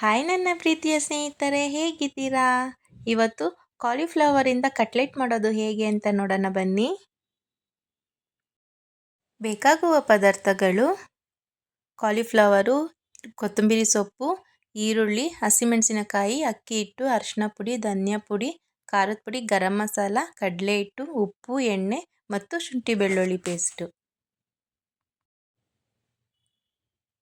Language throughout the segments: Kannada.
ಹಾಯ್ ನನ್ನ ಪ್ರೀತಿಯ ಸ್ನೇಹಿತರೆ, ಹೇಗಿದ್ದೀರಾ? ಇವತ್ತು ಕಾಲಿಫ್ಲವರಿಂದ ಕಟ್ಲೆಟ್ ಮಾಡೋದು ಹೇಗೆ ಅಂತ ನೋಡೋಣ ಬನ್ನಿ. ಬೇಕಾಗುವ ಪದಾರ್ಥಗಳು ಕಾಲಿಫ್ಲವರು ಕೊತ್ತಂಬರಿ ಸೊಪ್ಪು, ಈರುಳ್ಳಿ, ಹಸಿಮೆಣಸಿನಕಾಯಿ, ಅಕ್ಕಿ ಹಿಟ್ಟು ಅರಿಶಿನ ಪುಡಿ, ಧನಿಯಾ ಪುಡಿ, ಖಾರದ ಪುಡಿ, ಗರಂ ಮಸಾಲ, ಕಡಲೆ ಹಿಟ್ಟು, ಉಪ್ಪು, ಎಣ್ಣೆ ಮತ್ತು ಶುಂಠಿ ಬೆಳ್ಳುಳ್ಳಿ ಪೇಸ್ಟು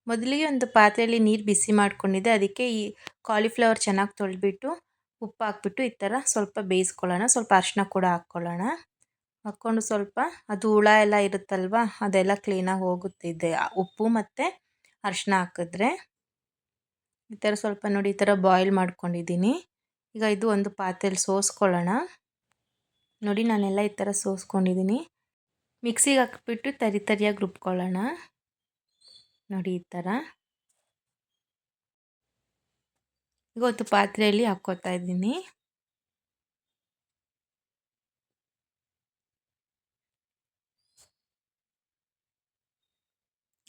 ಮೊದಲಿಗೆ ಒಂದು ಪಾತ್ರೆಯಲ್ಲಿ ನೀರು ಬಿಸಿ ಮಾಡ್ಕೊಂಡಿದ್ದೆ. ಅದಕ್ಕೆ ಈ ಕಾಲಿಫ್ಲವರ್ ಚೆನ್ನಾಗಿ ತೊಳೆದ್ಬಿಟ್ಟು ಉಪ್ಪು ಹಾಕ್ಬಿಟ್ಟು ಈ ಥರ ಸ್ವಲ್ಪ ಬೇಯಿಸ್ಕೊಳ್ಳೋಣ. ಸ್ವಲ್ಪ ಅರಿಶಿನ ಕೂಡ ಹಾಕ್ಕೊಳ್ಳೋಣ. ಹಾಕ್ಕೊಂಡು ಸ್ವಲ್ಪ ಅದು ಹುಳ ಎಲ್ಲ ಇರುತ್ತಲ್ವ, ಅದೆಲ್ಲ ಕ್ಲೀನಾಗಿ ಹೋಗುತ್ತಿದ್ದೆ ಉಪ್ಪು ಮತ್ತು ಅರಿಶಿನ ಹಾಕಿದ್ರೆ. ಈ ಥರ ಸ್ವಲ್ಪ ನೋಡಿ ಈ ಥರ ಬಾಯ್ಲ್ ಮಾಡ್ಕೊಂಡಿದ್ದೀನಿ. ಈಗ ಇದು ಒಂದು ಪಾತ್ರೆಯಲ್ಲಿ ಸೋಸ್ಕೊಳ್ಳೋಣ. ನೋಡಿ ನಾನೆಲ್ಲ ಈ ಥರ ಸೋಸ್ಕೊಂಡಿದ್ದೀನಿ. ಮಿಕ್ಸಿಗೆ ಹಾಕ್ಬಿಟ್ಟು ತರಿ ತರಿಯಾಗಿ ರುಬ್ಕೊಳ್ಳೋಣ. ನೋಡಿ ಈ ಥರ. ಇವತ್ತು ಪಾತ್ರೆಯಲ್ಲಿ ಹಾಕ್ಕೋತಾ ಇದ್ದೀನಿ.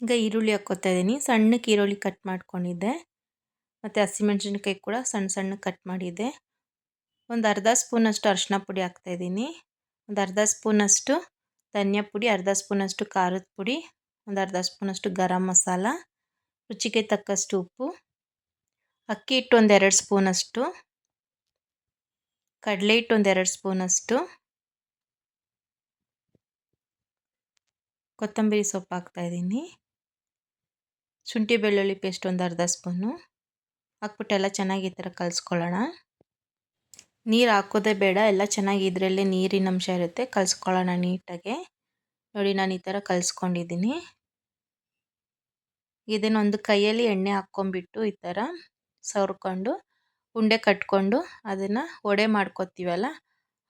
ಈಗ ಈರುಳ್ಳಿ ಹಾಕ್ಕೋತಾ ಇದ್ದೀನಿ. ಸಣ್ಣಕ್ಕೆ ಈರುಳ್ಳಿ ಕಟ್ ಮಾಡ್ಕೊಂಡಿದ್ದೆ. ಮತ್ತು ಹಸಿಮೆಣ್ಸಿನ್ಕಾಯಿ ಕೂಡ ಸಣ್ಣ ಸಣ್ಣ ಕಟ್ ಮಾಡಿದ್ದೆ. ಒಂದು ಅರ್ಧ ಸ್ಪೂನಷ್ಟು ಅರಿಶಿನ ಪುಡಿ ಹಾಕ್ತಾಯಿದ್ದೀನಿ ಒಂದು ಅರ್ಧ ಸ್ಪೂನಷ್ಟು ಧನಿಯಾ ಪುಡಿ, ಅರ್ಧ ಸ್ಪೂನಷ್ಟು ಖಾರದ ಪುಡಿ. ಒಂದು ಅರ್ಧ ಸ್ಪೂನಷ್ಟು ಗರಂ ಮಸಾಲ, ರುಚಿಗೆ ತಕ್ಕಷ್ಟು ಉಪ್ಪು, ಅಕ್ಕಿ ಹಿಟ್ಟು ಒಂದೆರಡು ಸ್ಪೂನಷ್ಟು, ಕಡಲೆ ಹಿಟ್ಟು ಒಂದೆರಡು ಸ್ಪೂನಷ್ಟು, ಕೊತ್ತಂಬರಿ ಸೊಪ್ಪು ಹಾಕ್ತಾಯಿದ್ದೀನಿ ಶುಂಠಿ ಬೆಳ್ಳುಳ್ಳಿ ಪೇಸ್ಟ್ ಒಂದು ಅರ್ಧ ಸ್ಪೂನು. ಹಾಕ್ಬಿಟ್ಟೆಲ್ಲ ಚೆನ್ನಾಗಿ ಈ ಥರ ಕಲಿಸ್ಕೊಳ್ಳೋಣ. ನೀರು ಹಾಕೋದೇ ಬೇಡ, ಎಲ್ಲ ಚೆನ್ನಾಗಿ ಇದರಲ್ಲೇ ನೀರಿನ ಅಂಶ ಇರುತ್ತೆ, ಕಲಿಸ್ಕೊಳ್ಳೋಣ ನೀಟಾಗೆ. ನೋಡಿ ನಾನು ಈ ಥರ ಕಲಿಸ್ಕೊಂಡಿದ್ದೀನಿ. ಇದನ್ನೊಂದು ಕೈಯಲ್ಲಿ ಎಣ್ಣೆ ಹಾಕ್ಕೊಂಬಿಟ್ಟು ಈ ಥರ ಸವರ್ಕೊಂಡು, ಉಂಡೆ ಕಟ್ಕೊಂಡು ಅದನ್ನು ವಡೆ ಮಾಡ್ಕೊತೀವಲ್ಲ,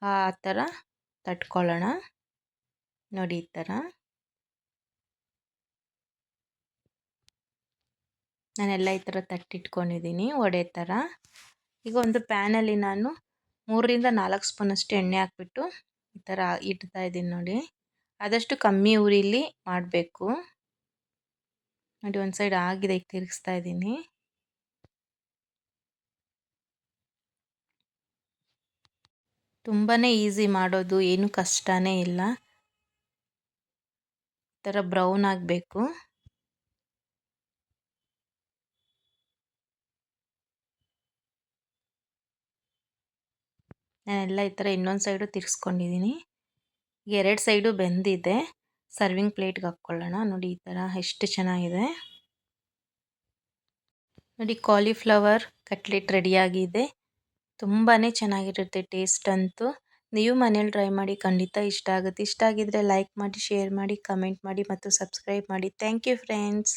ಆ ಥರ ತಟ್ಕೊಳ್ಳೋಣ. ನೋಡಿ ಈ ಥರ. ನಾನೆಲ್ಲ ಈ ಥರ ತಟ್ಟಿಟ್ಕೊಂಡಿದ್ದೀನಿ ವಡೆ ಥರ. ಈಗ ಒಂದು ಪ್ಯಾನಲ್ಲಿ ನಾನು ಮೂರರಿಂದ ನಾಲ್ಕು ಸ್ಪೂನಷ್ಟು ಎಣ್ಣೆ ಹಾಕ್ಬಿಟ್ಟು ಈ ಥರ ಇಡ್ತಾ ಇದ್ದೀನಿ ನೋಡಿ. ಆದಷ್ಟು ಕಮ್ಮಿ ಉರಿಲಿ ಮಾಡಬೇಕು. ನೋಡಿ ಒಂದು ಸೈಡ್ ಆಗಿದೆ ಈಗ ತಿರುಗಿಸ್ತಾ ಇದ್ದೀನಿ. ತುಂಬಾ ಈಸಿ ಮಾಡೋದು, ಏನು ಕಷ್ಟನೇ ಇಲ್ಲ. ಈ ಥರ ಬ್ರೌನ್ ಆಗಬೇಕು. ನಾನೆಲ್ಲ ಈ ಥರ ಇನ್ನೊಂದು ಸೈಡು ತಿರ್ಸ್ಕೊಂಡಿದ್ದೀನಿ ಎರಡು ಸೈಡು ಬೆಂದಿದೆ. ಸರ್ವಿಂಗ್ ಪ್ಲೇಟ್ಗೆ ಹಾಕ್ಕೊಳ್ಳೋಣ. ನೋಡಿ, ಈ ಥರ ಎಷ್ಟು ಚೆನ್ನಾಗಿದೆ. ನೋಡಿ, ಕಾಲಿಫ್ಲವರ್ ಕಟ್ಲೆಟ್ ರೆಡಿಯಾಗಿದೆ. ತುಂಬಾ ಚೆನ್ನಾಗಿರುತ್ತೆ ಟೇಸ್ಟ್ ಅಂತೂ. ನೀವು ಮನೇಲಿ ಟ್ರೈ ಮಾಡಿ, ಖಂಡಿತ ಇಷ್ಟ ಆಗುತ್ತೆ. ಇಷ್ಟ ಆಗಿದ್ರೆ ಲೈಕ್ ಮಾಡಿ, ಶೇರ್ ಮಾಡಿ, ಕಮೆಂಟ್ ಮಾಡಿ ಮತ್ತು ಸಬ್ಸ್ಕ್ರೈಬ್ ಮಾಡಿ. Thank you, friends.